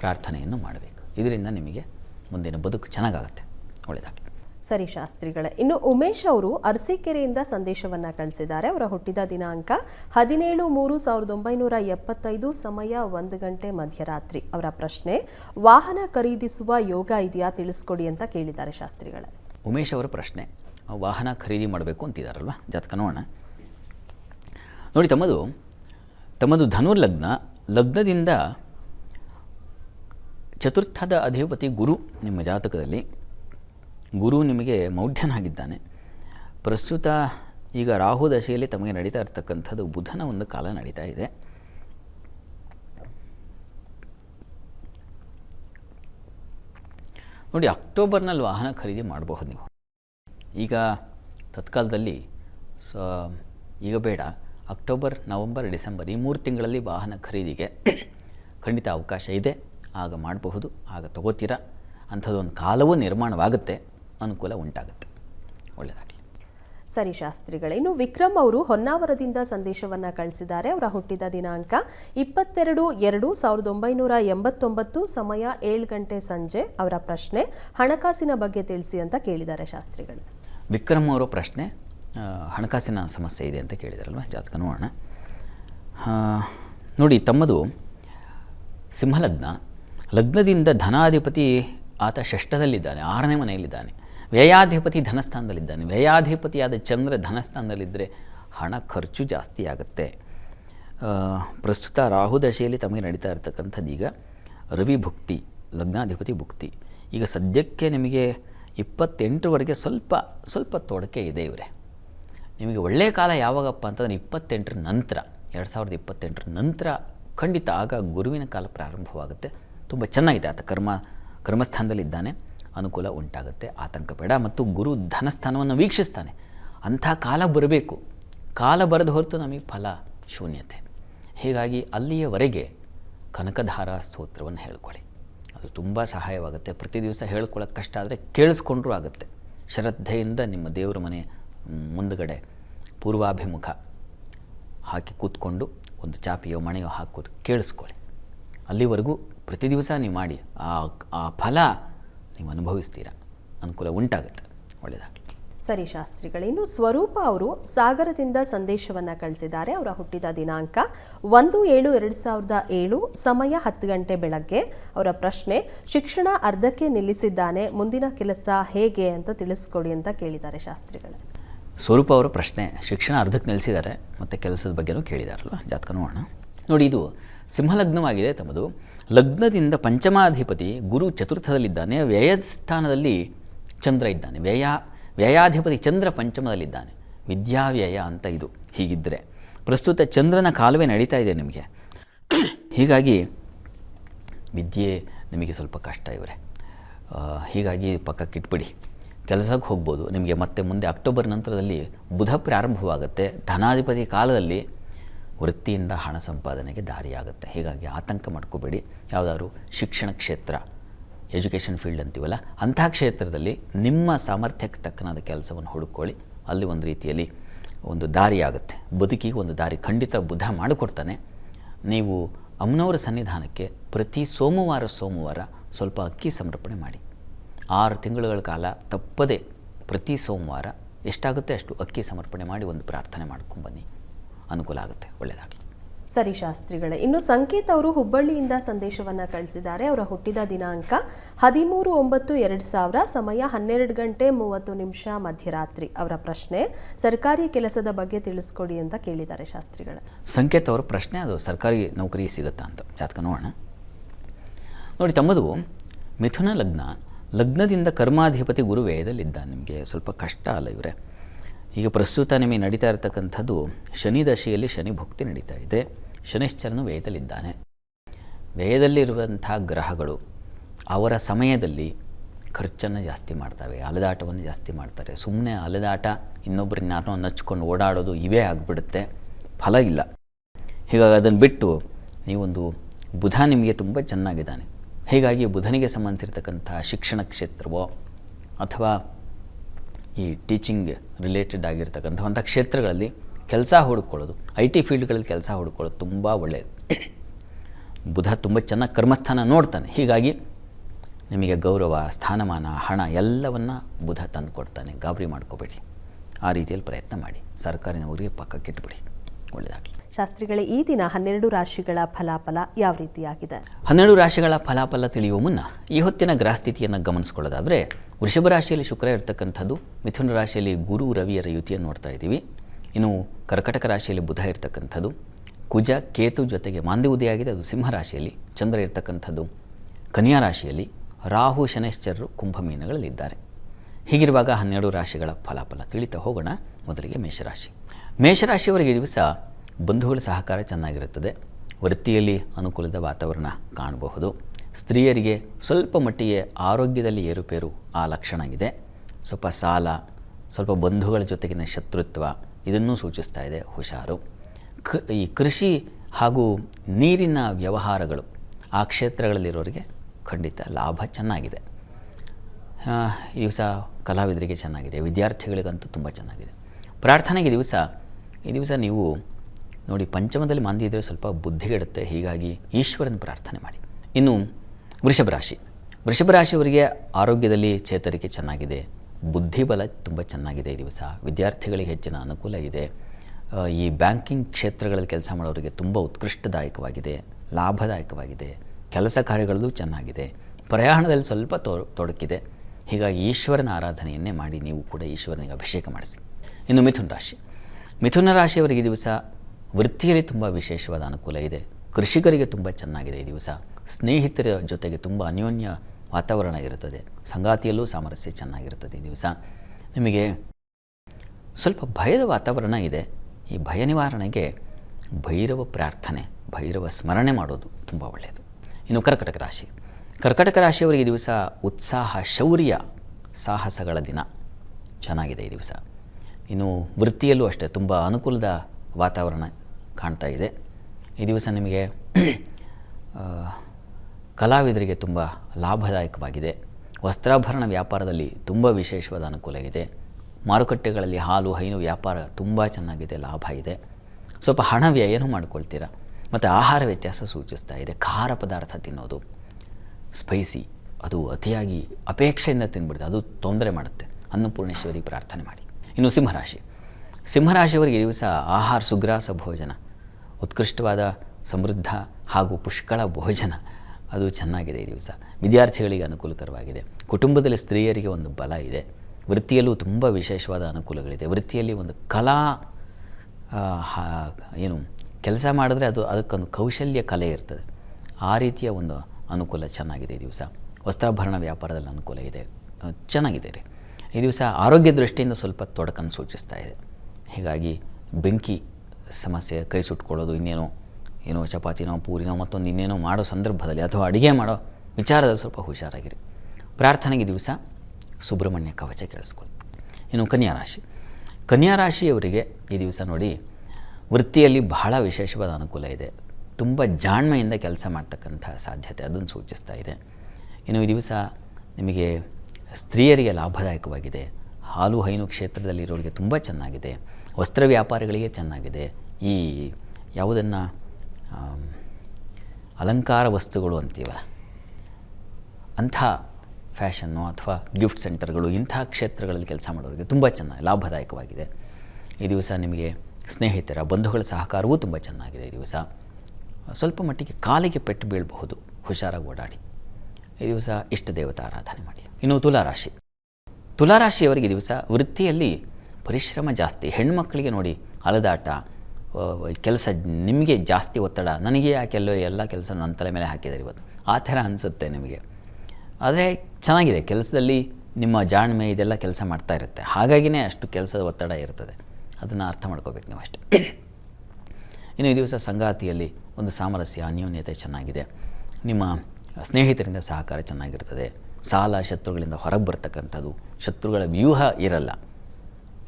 ಪ್ರಾರ್ಥನೆಯನ್ನು ಮಾಡಬೇಕು. ಇದರಿಂದ ನಿಮಗೆ ಮುಂದಿನ ಬದುಕು ಚೆನ್ನಾಗಾಗುತ್ತೆ. ಒಳ್ಳೆಯದಾಗಲಿ ಸರಿ ಶಾಸ್ತ್ರಿಗಳೇ, ಇನ್ನು ಉಮೇಶ್ ಅವರು ಅರಸೀಕೆರೆಯಿಂದ ಸಂದೇಶವನ್ನ ಕಳಿಸಿದ್ದಾರೆ. ಅವರ ಹುಟ್ಟಿದ ದಿನಾಂಕ ಹದಿನೇಳು ಮೂರು ಸಾವಿರದ ಒಂಬೈನೂರ ಎಪ್ಪತ್ತೈದು, ಸಮಯ ಒಂದು ಗಂಟೆ ಮಧ್ಯರಾತ್ರಿ ಅವರ ಪ್ರಶ್ನೆ, ವಾಹನ ಖರೀದಿಸುವ ಯೋಗ ಇದೆಯಾ ತಿಳಿಸ್ಕೊಡಿ ಅಂತ ಕೇಳಿದ್ದಾರೆ ಶಾಸ್ತ್ರಿಗಳೇ. ಉಮೇಶ್ ಅವರ ಪ್ರಶ್ನೆ ವಾಹನ ಖರೀದಿ ಮಾಡಬೇಕು ಅಂತಿದ್ದಾರಲ್ವ ಜಾತಕ ನೋಡೋಣ. ನೋಡಿ, ತಮ್ಮದು ತಮ್ಮದು ಧನುರ್ಲಗ್ನ, ಲಗ್ನದಿಂದ ಚತುರ್ಥದ ಅಧಿಪತಿ ಗುರು ನಿಮ್ಮ ಜಾತಕದಲ್ಲಿ ಗುರು ನಿಮಗೆ ಮೌಢ್ಯನಾಗಿದ್ದಾನೆ. ಪ್ರಸ್ತುತ ಈಗ ರಾಹು ದಶೆಯಲ್ಲಿ ತಮಗೆ ನಡೀತಾ ಇರ್ತಕ್ಕಂಥದ್ದು ಬುಧನ ಒಂದು ಕಾಲ ನಡೀತಾ ಇದೆ. ನೋಡಿ, ಅಕ್ಟೋಬರ್ನಲ್ಲಿ ವಾಹನ ಖರೀದಿ ಮಾಡಬಹುದು ನೀವು. ಈಗ ತತ್ಕಾಲದಲ್ಲಿ ಸ, ಈಗ ಬೇಡ. ಅಕ್ಟೋಬರ್, ನವಂಬರ್, ಡಿಸೆಂಬರ್ ಈ ಮೂರು ತಿಂಗಳಲ್ಲಿ ವಾಹನ ಖರೀದಿಗೆ ಖಂಡಿತ ಅವಕಾಶ ಇದೆ. ಆಗ ಮಾಡಬಹುದು. ಆಗ ತಗೋತೀರಾ? ಅಂಥದ್ದೊಂದು ಕಾಲವೂ ನಿರ್ಮಾಣವಾಗುತ್ತೆ. ಅನುಕೂಲ ಉಂಟಾಗುತ್ತೆ. ಒಳ್ಳೆಯದಾಗಲಿ ಸರಿ ಶಾಸ್ತ್ರಿಗಳೇ ಇನ್ನು ವಿಕ್ರಮ್ ಅವರು ಹೊನ್ನಾವರದಿಂದ ಸಂದೇಶವನ್ನು ಕಳಿಸಿದ್ದಾರೆ. ಅವರ ಹುಟ್ಟಿದ ದಿನಾಂಕ ಇಪ್ಪತ್ತೆರಡು ಎರಡು ಸಾವಿರದ ಒಂಬೈನೂರ ಎಂಬತ್ತೊಂಬತ್ತು ಸಮಯ ಏಳು ಗಂಟೆ ಸಂಜೆ ಅವರ ಪ್ರಶ್ನೆ. ಹಣಕಾಸಿನ ಬಗ್ಗೆ ತಿಳಿಸಿ ಅಂತ ಕೇಳಿದ್ದಾರೆ ಶಾಸ್ತ್ರಿಗಳು. ವಿಕ್ರಮ್ ಅವರು ಪ್ರಶ್ನೆ ಹಣಕಾಸಿನ ಸಮಸ್ಯೆ ಇದೆ ಅಂತ ಕೇಳಿದಾರಲ್ವ? ಜಾತಕ ನೋಡೋಣ. ನೋಡಿ ತಮ್ಮದು ಸಿಂಹಲಗ್ನ. ಲಗ್ನದಿಂದ ಧನಾಧಿಪತಿ ಆತ ಷಷ್ಠದಲ್ಲಿದ್ದಾನೆ ಆರನೇ ಮನೆಯಲ್ಲಿದ್ದಾನೆ. ವ್ಯಯಾಧಿಪತಿ ಧನಸ್ಥಾನದಲ್ಲಿದ್ದಾನೆ. ವ್ಯಯಾಧಿಪತಿಯಾದ ಚಂದ್ರ ಧನಸ್ಥಾನದಲ್ಲಿದ್ದರೆ ಹಣ ಖರ್ಚು ಜಾಸ್ತಿ ಆಗುತ್ತೆ. ಪ್ರಸ್ತುತ ರಾಹು ದಶೆಯಲ್ಲಿ ತಮಗೆ ನಡೀತಾ ಇರತಕ್ಕಂಥದ್ದು ಈಗ ರವಿ ಭುಕ್ತಿ, ಲಗ್ನಾಧಿಪತಿ ಭುಕ್ತಿ. ಈಗ ಸದ್ಯಕ್ಕೆ ನಿಮಗೆ ಇಪ್ಪತ್ತೆಂಟರವರೆಗೆ ಸ್ವಲ್ಪ ಸ್ವಲ್ಪ ತೊಡಕೆ ಇದೆ ಇವರೇ. ನಿಮಗೆ ಒಳ್ಳೆಯ ಕಾಲ ಯಾವಾಗಪ್ಪ ಅಂತಂದರೆ ಇಪ್ಪತ್ತೆಂಟರ ನಂತರ, ಎರಡು ಸಾವಿರದ ಇಪ್ಪತ್ತೆಂಟರ ನಂತರ ಖಂಡಿತ ಆಗ ಗುರುವಿನ ಕಾಲ ಪ್ರಾರಂಭವಾಗುತ್ತೆ. ತುಂಬ ಚೆನ್ನಾಗಿದೆ ಆತ. ಕರ್ಮ, ಕರ್ಮಸ್ಥಾನದಲ್ಲಿದ್ದಾನೆ. ಅನುಕೂಲ ಉಂಟಾಗುತ್ತೆ. ಆತಂಕ ಬೇಡ. ಮತ್ತು ಗುರು ಧನಸ್ಥಾನವನ್ನು ವೀಕ್ಷಿಸ್ತಾನೆ. ಅಂಥ ಕಾಲ ಬರಬೇಕು. ಕಾಲ ಬರೆದು ಹೊರತು ನಮಗೆ ಫಲ, ಶೂನ್ಯತೆ. ಹೀಗಾಗಿ ಅಲ್ಲಿಯವರೆಗೆ ಕನಕಧಾರ ಸ್ತೋತ್ರವನ್ನು ಹೇಳ್ಕೊಳ್ಳಿ. ಅದು ತುಂಬ ಸಹಾಯವಾಗುತ್ತೆ. ಪ್ರತಿ ದಿವಸ ಹೇಳ್ಕೊಳ್ಳೋಕೆ ಕಷ್ಟ ಆದರೆ ಕೇಳಿಸ್ಕೊಂಡ್ರೂ ಆಗುತ್ತೆ. ಶ್ರದ್ಧೆಯಿಂದ ನಿಮ್ಮ ದೇವರ ಮನೆ ಮುಂದಗಡೆ ಪೂರ್ವಾಭಿಮುಖ ಹಾಕಿ ಕೂತ್ಕೊಂಡು ಒಂದು ಚಾಪಿಯೋ, ಮಣೆಯೋ ಹಾಕೋದು ಕೇಳಿಸ್ಕೊಳ್ಳಿ. ಅಲ್ಲಿವರೆಗೂ ಪ್ರತಿ ದಿವಸ ನೀವು ಮಾಡಿ. ಆ ಆ ಫಲ ನೀವು ಅನುಭವಿಸ್ತೀರಾ? ಅನುಕೂಲ ಉಂಟಾಗುತ್ತೆ ಒಳ್ಳೆಯದಾಗಲಿ ಸರಿ ಶಾಸ್ತ್ರಿಗಳೇನು ಇನ್ನು ಸ್ವರೂಪ ಅವರು ಸಾಗರದಿಂದ ಸಂದೇಶವನ್ನ ಕಳಿಸಿದ್ದಾರೆ. ಅವರ ಹುಟ್ಟಿದ ದಿನಾಂಕ ಒಂದು ಏಳು ಎರಡು ಸಾವಿರದ ಏಳು ಸಮಯ ಹತ್ತು ಗಂಟೆ ಬೆಳಗ್ಗೆ. ಅವರ ಪ್ರಶ್ನೆ ಶಿಕ್ಷಣ ಅರ್ಧಕ್ಕೆ ನಿಲ್ಲಿಸಿದ್ದಾನೆ ಮುಂದಿನ ಕೆಲಸ ಹೇಗೆ ಅಂತ ತಿಳಿಸ್ಕೊಡಿ ಅಂತ ಕೇಳಿದ್ದಾರೆ ಶಾಸ್ತ್ರಿಗಳು. ಸ್ವರೂಪ ಅವರ ಪ್ರಶ್ನೆ ಶಿಕ್ಷಣ ಅರ್ಧಕ್ಕೆ ನಿಲ್ಲಿಸಿದ್ದಾರೆ ಮತ್ತು ಕೆಲಸದ ಬಗ್ಗೆನೂ ಕೇಳಿದಾರಲ್ವ? ಜಾತಕ ನೋಡೋಣ. ನೋಡಿ ಇದು ಸಿಂಹಲಗ್ನವಾಗಿದೆ ತಮ್ಮದು. ಲಗ್ನದಿಂದ ಪಂಚಮಾಧಿಪತಿ ಗುರು ಚತುರ್ಥದಲ್ಲಿದ್ದಾನೆ, ವ್ಯಯಸ್ಥಾನದಲ್ಲಿ ಚಂದ್ರ ಇದ್ದಾನೆ. ವ್ಯಯ, ವ್ಯಯಾಧಿಪತಿ ಚಂದ್ರ ಪಂಚಮದಲ್ಲಿದ್ದಾನೆ. ವಿದ್ಯಾವ್ಯಯ ಅಂತ ಇದು. ಹೀಗಿದ್ದರೆ ಪ್ರಸ್ತುತ ಚಂದ್ರನ ಕಾಲುವೆ ನಡೀತಾ ಇದೆ ನಿಮಗೆ. ಹೀಗಾಗಿ ವಿದ್ಯೆ ನಿಮಗೆ ಸ್ವಲ್ಪ ಕಷ್ಟ ಇವರೇ. ಹೀಗಾಗಿ ಪಕ್ಕಕ್ಕಿಟ್ಬಿಡಿ ಕೆಲಸಕ್ಕೆ ಹೋಗ್ಬೋದು. ನಿಮಗೆ ಮತ್ತೆ ಮುಂದೆ ಅಕ್ಟೋಬರ್ ನಂತರದಲ್ಲಿ ಬುಧ ಪ್ರಾರಂಭವಾಗುತ್ತೆ. ಧನಾಧಿಪತಿ ಕಾಲದಲ್ಲಿ ವೃತ್ತಿಯಿಂದ ಹಣ ಸಂಪಾದನೆಗೆ ದಾರಿಯಾಗುತ್ತೆ. ಹೀಗಾಗಿ ಆತಂಕ ಮಾಡ್ಕೋಬೇಡಿ. ಯಾವುದಾದ್ರು ಶಿಕ್ಷಣ ಕ್ಷೇತ್ರ, ಎಜುಕೇಷನ್ ಫೀಲ್ಡ್ ಅಂತೀವಲ್ಲ ಅಂಥ ಕ್ಷೇತ್ರದಲ್ಲಿ ನಿಮ್ಮ ಸಾಮರ್ಥ್ಯಕ್ಕೆ ತಕ್ಕನಾದ ಕೆಲಸವನ್ನು ಹುಡುಕೊಳ್ಳಿ ಅಲ್ಲಿ ಒಂದು ರೀತಿಯಲ್ಲಿ ಒಂದು ದಾರಿಯಾಗುತ್ತೆ. ಬದುಕಿಗೆ ಒಂದು ದಾರಿ ಖಂಡಿತ ಬುಧ ಮಾಡಿಕೊಡ್ತಾನೆ. ನೀವು ಅಮ್ಮನವರ ಸನ್ನಿಧಾನಕ್ಕೆ ಪ್ರತಿ ಸೋಮವಾರ ಸೋಮವಾರ ಸ್ವಲ್ಪ ಅಕ್ಕಿ ಸಮರ್ಪಣೆ ಮಾಡಿ. ಆರು ತಿಂಗಳುಗಳ ಕಾಲ ತಪ್ಪದೆ ಪ್ರತಿ ಸೋಮವಾರ ಎಷ್ಟಾಗುತ್ತೆ ಅಷ್ಟು ಅಕ್ಕಿ ಸಮರ್ಪಣೆ ಮಾಡಿ ಒಂದು ಪ್ರಾರ್ಥನೆ ಮಾಡ್ಕೊಂಬನ್ನಿ ಅನುಕೂಲ ಆಗುತ್ತೆ ಒಳ್ಳೆಯದಾಗಲಿ ಸರಿ ಶಾಸ್ತ್ರಿಗಳೇ ಇನ್ನು ಸಂಕೇತ್ ಅವರು ಹುಬ್ಬಳ್ಳಿಯಿಂದ ಸಂದೇಶವನ್ನು ಕಳಿಸಿದ್ದಾರೆ. ಅವರ ಹುಟ್ಟಿದ ದಿನಾಂಕ ಹದಿಮೂರು ಒಂಬತ್ತು ಎರಡು ಸಾವಿರ ಸಮಯ ಹನ್ನೆರಡು ಗಂಟೆ ಮೂವತ್ತು ನಿಮಿಷ ಮಧ್ಯರಾತ್ರಿ. ಅವರ ಪ್ರಶ್ನೆ ಸರ್ಕಾರಿ ಕೆಲಸದ ಬಗ್ಗೆ ತಿಳಿಸ್ಕೊಡಿ ಅಂತ ಕೇಳಿದ್ದಾರೆ ಶಾಸ್ತ್ರಿಗಳ. ಸಂಕೇತ್ ಅವರ ಪ್ರಶ್ನೆ ಅದು ಸರ್ಕಾರಿ ನೌಕರಿ ಸಿಗುತ್ತಾ ಅಂತ. ಜಾತಕ ನೋಡೋಣ. ನೋಡಿ ತಮ್ಮದು ಮಿಥುನ ಲಗ್ನ ಲಗ್ನದಿಂದ ಕರ್ಮಾಧಿಪತಿ ಗುರು ವ್ಯಯದಲ್ಲಿದ್ದಾನೆ ನಿಮಗೆ ಸ್ವಲ್ಪ ಕಷ್ಟ ಅಲ್ಲ ಇವರೇ. ಈಗ ಪ್ರಸ್ತುತ ನಿಮಗೆ ನಡೀತಾ ಇರತಕ್ಕಂಥದ್ದು ಶನಿ ದಶೆಯಲ್ಲಿ ಶನಿ ಭುಕ್ತಿ ನಡೀತಾ ಇದೆ. ಶನಿಶ್ಚರನು ವ್ಯಯದಲ್ಲಿದ್ದಾನೆ. ವ್ಯಯದಲ್ಲಿರುವಂಥ ಗ್ರಹಗಳು ಅವರ ಸಮಯದಲ್ಲಿ ಖರ್ಚನ್ನು ಜಾಸ್ತಿ ಮಾಡ್ತವೆ, ಅಲೆದಾಟವನ್ನು ಜಾಸ್ತಿ ಮಾಡ್ತಾರೆ. ಸುಮ್ಮನೆ ಅಲೆದಾಟ ಇನ್ನೊಬ್ಬರನ್ನ ಯಾರನ್ನೋ ನಚ್ಕೊಂಡು ಓಡಾಡೋದು ಇವೇ ಆಗಿಬಿಡುತ್ತೆ. ಫಲ ಇಲ್ಲ. ಹೀಗಾಗಿ ಅದನ್ನು ಬಿಟ್ಟು ನೀವೊಂದು ಬುಧ ನಿಮಗೆ ತುಂಬ ಚೆನ್ನಾಗಿದ್ದಾನೆ. ಹೀಗಾಗಿ ಬುಧನಿಗೆ ಸಂಬಂಧಿಸಿರ್ತಕ್ಕಂಥ ಶಿಕ್ಷಣ ಕ್ಷೇತ್ರವೋ ಅಥವಾ ಈ ಟೀಚಿಂಗ್ ರಿಲೇಟೆಡ್ ಆಗಿರ್ತಕ್ಕಂಥ ಅಂಥ ಕ್ಷೇತ್ರಗಳಲ್ಲಿ ಕೆಲಸ ಹುಡುಕೊಳ್ಳೋದು ಐ ಟಿ ಫೀಲ್ಡ್ಗಳಲ್ಲಿ ಕೆಲಸ ಹುಡುಕೊಳ್ಳೋದು ತುಂಬ ಒಳ್ಳೆಯದು ಬುಧ ತುಂಬ ಚೆನ್ನಾಗಿ ಕರ್ಮಸ್ಥಾನ ನೋಡ್ತಾನೆ. ಹೀಗಾಗಿ ನಿಮಗೆ ಗೌರವ, ಸ್ಥಾನಮಾನ, ಹಣ ಎಲ್ಲವನ್ನು ಬುಧ ತಂದು ಕೊಡ್ತಾನೆ. ಗಾಬರಿ ಮಾಡ್ಕೋಬೇಡಿ. ಆ ರೀತಿಯಲ್ಲಿ ಪ್ರಯತ್ನ ಮಾಡಿ. ಸರ್ಕಾರಿ ಪಕ್ಕಕ್ಕೆ ಇಟ್ಬಿಡಿ ಒಳ್ಳೆಯದಾಗಲಿ ಶಾಸ್ತ್ರಿಗಳೇ ಈ ದಿನ ಹನ್ನೆರಡು ರಾಶಿಗಳ ಫಲಾಫಲ ಯಾವ ರೀತಿಯಾಗಿದೆ? ಹನ್ನೆರಡು ರಾಶಿಗಳ ಫಲಾಫಲ ತಿಳಿಯುವ ಮುನ್ನ ಈ ಹೊತ್ತಿನ ಗ್ರಹಸ್ಥಿತಿಯನ್ನು ಗಮನಿಸ್ಕೊಳ್ಳೋದಾದರೆ ವೃಷಭ ರಾಶಿಯಲ್ಲಿ ಶುಕ್ರ ಇರ್ತಕ್ಕಂಥದ್ದು, ಮಿಥುನ ರಾಶಿಯಲ್ಲಿ ಗುರು ರವಿಯರ ಯುತಿಯನ್ನು ನೋಡ್ತಾ ಇದ್ದೀವಿ. ಇನ್ನು ಕರ್ಕಟಕ ರಾಶಿಯಲ್ಲಿ ಬುಧ ಇರತಕ್ಕಂಥದ್ದು, ಕುಜ, ಕೇತು ಜೊತೆಗೆ ಮಾಂದಿ ಉದಯಾಗಿದೆ ಅದು ಸಿಂಹ ರಾಶಿಯಲ್ಲಿ, ಚಂದ್ರ ಇರ್ತಕ್ಕಂಥದ್ದು, ಕನ್ಯಾ ರಾಶಿಯಲ್ಲಿ, ರಾಹು ಶನೈಶ್ಚರರು ಕುಂಭಮೀನಗಳಲ್ಲಿದ್ದಾರೆ ಹೀಗಿರುವಾಗ ಹನ್ನೆರಡು ರಾಶಿಗಳ ಫಲಾಫಲ ತಿಳಿತಾ ಹೋಗೋಣ. ಮೊದಲಿಗೆ ಮೇಷರಾಶಿ. ಮೇಷರಾಶಿಯವರಿಗೆ ದಿವಸ ಬಂಧುಗಳ ಸಹಕಾರ ಚೆನ್ನಾಗಿರುತ್ತದೆ. ವೃತ್ತಿಯಲ್ಲಿ ಅನುಕೂಲದ ವಾತಾವರಣ ಕಾಣಬಹುದು. ಸ್ತ್ರೀಯರಿಗೆ ಸ್ವಲ್ಪ ಮಟ್ಟಿಗೆ ಆರೋಗ್ಯದಲ್ಲಿ ಏರುಪೇರು ಆ ಲಕ್ಷಣ ಇದೆ. ಸ್ವಲ್ಪ ಸಾಲ, ಸ್ವಲ್ಪ ಬಂಧುಗಳ ಜೊತೆಗಿನ ಶತ್ರುತ್ವ ಇದನ್ನೂ ಸೂಚಿಸ್ತಾ ಇದೆ ಹುಷಾರು. ಕ, ಈ ಕೃಷಿ ಹಾಗೂ ನೀರಿನ ವ್ಯವಹಾರಗಳು ಆ ಕ್ಷೇತ್ರಗಳಲ್ಲಿರೋರಿಗೆ ಖಂಡಿತ ಲಾಭ ಚೆನ್ನಾಗಿದೆ. ಈ ದಿವಸ ಕಲಾವಿದರಿಗೆ ಚೆನ್ನಾಗಿದೆ, ವಿದ್ಯಾರ್ಥಿಗಳಿಗಂತೂ ತುಂಬ ಚೆನ್ನಾಗಿದೆ. ಪ್ರಾರ್ಥನೆಗೆ ದಿವಸ, ಈ ದಿವಸ ನೀವು ನೋಡಿ, ಪಂಚಮದಲ್ಲಿ ಮಂದಿ ಇದ್ದರೆ ಸ್ವಲ್ಪ ಬುದ್ಧಿಗೆಡುತ್ತೆ. ಹೀಗಾಗಿ ಈಶ್ವರನ ಪ್ರಾರ್ಥನೆ ಮಾಡಿ. ಇನ್ನು ವೃಷಭ ರಾಶಿ. ವೃಷಭ ರಾಶಿಯವರಿಗೆ ಆರೋಗ್ಯದಲ್ಲಿ ಚೇತರಿಕೆ ಚೆನ್ನಾಗಿದೆ. ಬುದ್ಧಿಬಲ ತುಂಬ ಚೆನ್ನಾಗಿದೆ ಈ ದಿವಸ. ವಿದ್ಯಾರ್ಥಿಗಳಿಗೆ ಹೆಚ್ಚಿನ ಅನುಕೂಲ ಇದೆ. ಈ ಬ್ಯಾಂಕಿಂಗ್ ಕ್ಷೇತ್ರಗಳಲ್ಲಿ ಕೆಲಸ ಮಾಡೋರಿಗೆ ತುಂಬ ಉತ್ಕೃಷ್ಟದಾಯಕವಾಗಿದೆ. ಲಾಭದಾಯಕವಾಗಿದೆ. ಕೆಲಸ ಕಾರ್ಯಗಳಲ್ಲೂ ಚೆನ್ನಾಗಿದೆ. ಪ್ರಯಾಣದಲ್ಲಿ ಸ್ವಲ್ಪ ತೊ, ತೊಡಕಿದೆ. ಹೀಗಾಗಿ ಈಶ್ವರನ ಆರಾಧನೆಯನ್ನೇ ಮಾಡಿ ನೀವು ಕೂಡ ಈಶ್ವರನಿಗೆ ಅಭಿಷೇಕ ಮಾಡಿಸಿ. ಇನ್ನು ಮಿಥುನ ರಾಶಿ. ಮಿಥುನ ರಾಶಿಯವರಿಗೆ ದಿವಸ ವೃತ್ತಿಯಲ್ಲಿ ತುಂಬ ವಿಶೇಷವಾದ ಅನುಕೂಲ ಇದೆ. ಕೃಷಿಕರಿಗೆ ತುಂಬ ಚೆನ್ನಾಗಿದೆ ಈ ದಿವಸ. ಸ್ನೇಹಿತರ ಜೊತೆಗೆ ತುಂಬ ಅನ್ಯೋನ್ಯ ವಾತಾವರಣ ಇರುತ್ತದೆ. ಸಂಗಾತಿಯಲ್ಲೂ ಸಾಮರಸ್ಯ ಚೆನ್ನಾಗಿರುತ್ತದೆ ಈ ದಿವಸ. ನಿಮಗೆ ಸ್ವಲ್ಪ ಭಯದ ವಾತಾವರಣ ಇದೆ. ಈ ಭಯ ನಿವಾರಣೆಗೆ ಭೈರವ ಪ್ರಾರ್ಥನೆ, ಭೈರವ ಸ್ಮರಣೆ ಮಾಡೋದು ತುಂಬ ಒಳ್ಳೆಯದು. ಇನ್ನು ಕರ್ಕಟಕ ರಾಶಿ. ಕರ್ಕಟಕ ರಾಶಿಯವರಿಗೆ ಈ ದಿವಸ ಉತ್ಸಾಹ, ಶೌರ್ಯ, ಸಾಹಸಗಳ ದಿನ. ಚೆನ್ನಾಗಿದೆ ಈ ದಿವಸ. ಇನ್ನು ವೃತ್ತಿಯಲ್ಲೂ ಅಷ್ಟೇ ತುಂಬ ಅನುಕೂಲದ ವಾತಾವರಣ ಕಾಣ್ತಾ ಇದೆ. ಈ ದಿವಸ ನಿಮಗೆ ಕಲಾವಿದರಿಗೆ ತುಂಬ ಲಾಭದಾಯಕವಾಗಿದೆ. ವಸ್ತ್ರಾಭರಣ ವ್ಯಾಪಾರದಲ್ಲಿ ತುಂಬ ವಿಶೇಷವಾದ ಅನುಕೂಲ ಇದೆ. ಮಾರುಕಟ್ಟೆಗಳಲ್ಲಿ ಹಾಲು, ಹೈನು ವ್ಯಾಪಾರ ತುಂಬ ಚೆನ್ನಾಗಿದೆ, ಲಾಭ ಇದೆ. ಸ್ವಲ್ಪ ಹಣ ವ್ಯಯನೂ ಮಾಡ್ಕೊಳ್ತೀರಾ? ಮತ್ತು ಆಹಾರ ವ್ಯತ್ಯಾಸ ಸೂಚಿಸ್ತಾ ಇದೆ. ಖಾರ ಪದಾರ್ಥ ತಿನ್ನೋದು ಸ್ಪೈಸಿ ಅದು ಅತಿಯಾಗಿ ಅಪೇಕ್ಷೆಯಿಂದ ತಿನ್ಬಿಡುತ್ತೆ ಅದು ತೊಂದರೆ ಮಾಡುತ್ತೆ. ಅನ್ನಪೂರ್ಣೇಶ್ವರಿ ಪ್ರಾರ್ಥನೆ ಮಾಡಿ. ಇನ್ನು ಸಿಂಹರಾಶಿ. ಸಿಂಹರಾಶಿಯವರಿಗೆ ಈ ದಿವಸ ಆಹಾರ, ಸುಗ್ರಾಸ, ಭೋಜನ. ಉತ್ಕೃಷ್ಟವಾದ ಸಮೃದ್ಧ ಹಾಗೂ ಪುಷ್ಕಳ ಭೋಜನ. ಅದು ಚೆನ್ನಾಗಿದೆ ಈ ದಿವಸ. ವಿದ್ಯಾರ್ಥಿಗಳಿಗೆ ಅನುಕೂಲಕರವಾಗಿದೆ. ಕುಟುಂಬದಲ್ಲಿ ಸ್ತ್ರೀಯರಿಗೆ ಒಂದು ಬಲ ಇದೆ. ವೃತ್ತಿಯಲ್ಲೂ ತುಂಬ ವಿಶೇಷವಾದ ಅನುಕೂಲಗಳಿದೆ. ವೃತ್ತಿಯಲ್ಲಿ ಒಂದು ಕಲಾ ಏನು, ಕೆಲಸ ಮಾಡಿದ್ರೆ ಅದು ಅದಕ್ಕೊಂದು ಕೌಶಲ್ಯ ಕಲೆ ಇರ್ತದೆ. ಆ ರೀತಿಯ ಒಂದು ಅನುಕೂಲ ಚೆನ್ನಾಗಿದೆ ಈ ದಿವಸ. ವಸ್ತ್ರಾಭರಣ ವ್ಯಾಪಾರದಲ್ಲಿ ಅನುಕೂಲ ಇದೆ. ಚೆನ್ನಾಗಿದೆ ರೀ. ಈ ದಿವಸ ಆರೋಗ್ಯ ದೃಷ್ಟಿಯಿಂದ ಸ್ವಲ್ಪ ತೊಡಕನ್ನು ಸೂಚಿಸ್ತಾ ಇದೆ. ಹೀಗಾಗಿ ಬೆಂಕಿ ಸಮಸ್ಯೆ, ಕೈ ಸುಟ್ಕೊಳ್ಳೋದು, ಇನ್ನೇನೋ, ಏನೋ ಚಪಾತಿನೋ ಪೂರಿನೋ ಮತ್ತೊಂದು ಇನ್ನೇನೋ ಮಾಡೋ ಸಂದರ್ಭದಲ್ಲಿ ಅಥವಾ ಅಡುಗೆ ಮಾಡೋ ವಿಚಾರದಲ್ಲಿ ಸ್ವಲ್ಪ ಹುಷಾರಾಗಿರಿ. ಪ್ರಾರ್ಥನೆಗೆ ದಿವಸ ಸುಬ್ರಹ್ಮಣ್ಯ ಕವಚ ಕೇಳಿಸ್ಕೊಳ್ಳಿ. ಇನ್ನು ಕನ್ಯಾ ರಾಶಿ. ಕನ್ಯಾ ರಾಶಿಯವರಿಗೆ ಈ ದಿವಸ ನೋಡಿ, ವೃತ್ತಿಯಲ್ಲಿ ಬಹಳ ವಿಶೇಷವಾದ ಅನುಕೂಲ ಇದೆ. ತುಂಬ ಜಾಣ್ಮೆಯಿಂದ ಕೆಲಸ ಮಾಡ್ತಕ್ಕಂಥ ಸಾಧ್ಯತೆ ಅದನ್ನು ಸೂಚಿಸ್ತಾ ಇದೆ. ಇನ್ನು ಈ ದಿವಸ ನಿಮಗೆ ಸ್ತ್ರೀಯರಿಗೆ ಲಾಭದಾಯಕವಾಗಿದೆ. ಹಾಲು, ಹೈನು ಕ್ಷೇತ್ರದಲ್ಲಿರೋರಿಗೆ ತುಂಬ ಚೆನ್ನಾಗಿದೆ. ವಸ್ತ್ರ ವ್ಯಾಪಾರಿಗಳಿಗೆ ಚೆನ್ನಾಗಿದೆ. ಈ ಯಾವುದನ್ನು ಅಲಂಕಾರ ವಸ್ತುಗಳು ಅಂತೀವಲ್ಲ, ಅಂಥ ಫ್ಯಾಷನ್ನು ಅಥವಾ ಗಿಫ್ಟ್ ಸೆಂಟರ್ಗಳು, ಇಂಥ ಕ್ಷೇತ್ರಗಳಲ್ಲಿ ಕೆಲಸ ಮಾಡೋರಿಗೆ ತುಂಬ ಚೆನ್ನಾಗಿ ಲಾಭದಾಯಕವಾಗಿದೆ. ಈ ದಿವಸ ನಿಮಗೆ ಸ್ನೇಹಿತರ, ಬಂಧುಗಳ ಸಹಕಾರವೂ ತುಂಬ ಚೆನ್ನಾಗಿದೆ ಈ ದಿವಸ. ಸ್ವಲ್ಪ ಮಟ್ಟಿಗೆ ಕಾಲಿಗೆ ಪೆಟ್ಟು ಬೀಳಬಹುದು, ಹುಷಾರಾಗಿ ಓಡಾಡಿ. ಈ ದಿವಸ ಇಷ್ಟ ದೇವತಾ ಆರಾಧನೆ ಮಾಡಿ. ಇನ್ನು ತುಲಾರಾಶಿ. ತುಲಾರಾಶಿಯವರಿಗೆ ದಿವಸ ವೃತ್ತಿಯಲ್ಲಿ ಪರಿಶ್ರಮ ಜಾಸ್ತಿ. ಹೆಣ್ಮಕ್ಳಿಗೆ ನೋಡಿ, ಅಲದಾಟ ಕೆಲಸ ನಿಮಗೆ ಜಾಸ್ತಿ ಒತ್ತಡ. ನನಗೆ ಯಾಕೆಲ್ಲೋ ಎಲ್ಲ ಕೆಲಸ ನನ್ನ ತಲೆ ಮೇಲೆ ಹಾಕಿದ್ದಾರೆ ಇವತ್ತು. ಆ ಥರ ಅನಿಸುತ್ತೆ ನಿಮಗೆ. ಆದರೆ ಚೆನ್ನಾಗಿದೆ, ಕೆಲಸದಲ್ಲಿ ನಿಮ್ಮ ಜಾಣ್ಮೆ ಇದೆಲ್ಲ ಕೆಲಸ ಮಾಡ್ತಾ ಇರುತ್ತೆ. ಹಾಗಾಗಿನೇ ಅಷ್ಟು ಕೆಲಸದ ಒತ್ತಡ ಇರ್ತದೆ. ಅದನ್ನು ಅರ್ಥ ಮಾಡ್ಕೋಬೇಕು ನೀವು ಅಷ್ಟೇ. ಇನ್ನು ಈ ದಿವಸ ಸಂಗಾತಿಯಲ್ಲಿ ಒಂದು ಸಾಮರಸ್ಯ, ಅನ್ಯೋನ್ಯತೆ ಚೆನ್ನಾಗಿದೆ. ನಿಮ್ಮ ಸ್ನೇಹಿತರಿಂದ ಸಹಕಾರ ಚೆನ್ನಾಗಿರ್ತದೆ. ಸಾಲ, ಶತ್ರುಗಳಿಂದ ಹೊರಗೆ ಬರ್ತಕ್ಕಂಥದ್ದು. ಶತ್ರುಗಳ ವ್ಯೂಹ ಇರಲ್ಲ.